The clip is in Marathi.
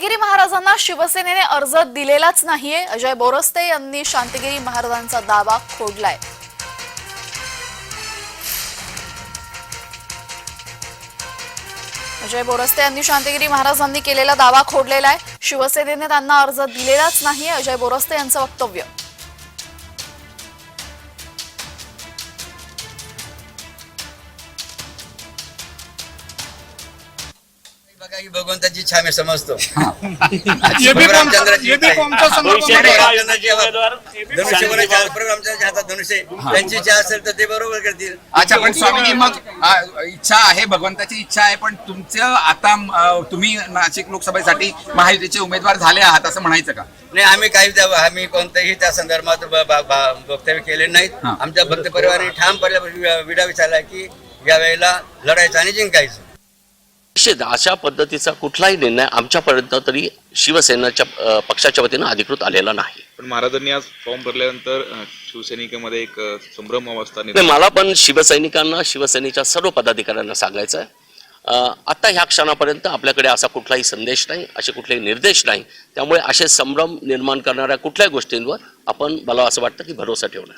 शांतगिरी महाराजांना शिवसेनेने अर्ज दिलेलाच नाहीये. अजय बोरस्ते यांनी शांतिगिरी महाराजांचा दावा खोडलाय. अजय बोरस्ते यांनी शांतगिरी महाराजांनी केलेला दावा खोडलेला आहे. शिवसेनेने त्यांना अर्ज दिलेलाच नाहीये. अजय बोरस्ते यांचं वक्तव्य. रामचंद्राच्या हातात धनुष्य आहे. त्यांची इच्छा असेल तर ते बरोबर करतील. अच्छा पण स्वामीजी मग इच्छा आहे भगवंताची इच्छा आहे पण तुमचं आता तुम्ही नाशिक लोकसभेसाठी महायुतीचे उमेदवार झाले आहात असं म्हणायचं का? नाही आम्ही काही आम्ही कोणत्याही त्या संदर्भात वक्तव्य केले नाहीत. हा. आमच्या भक्त परिवाराने ठाम पडल्या विडा विचारला की या वेळेला लढायचं आणि जिंकायचं. निश्चित अशा पद्धतीचा कुठलाही निर्णय आमच्यापर्यंत तरी शिवसेनेच्या पक्षाच्या वतीनं अधिकृत आलेला नाही. पण महाराजांनी आज फॉर्म भरल्यानंतर शिवसैनिकांमध्ये एक संभ्रम अवस्था मला पण शिवसैनिकांना शिवसेनेच्या सर्व पदाधिकाऱ्यांना सांगायचं आहे अ, आता ह्या क्षणापर्यंत आपल्याकडे असा कुठलाही संदेश नाही असे कुठलेही निर्देश नाही. त्यामुळे असे संभ्रम निर्माण करणाऱ्या कुठल्याही गोष्टींवर आपण मला असं वाटतं की भरोसा ठेवणं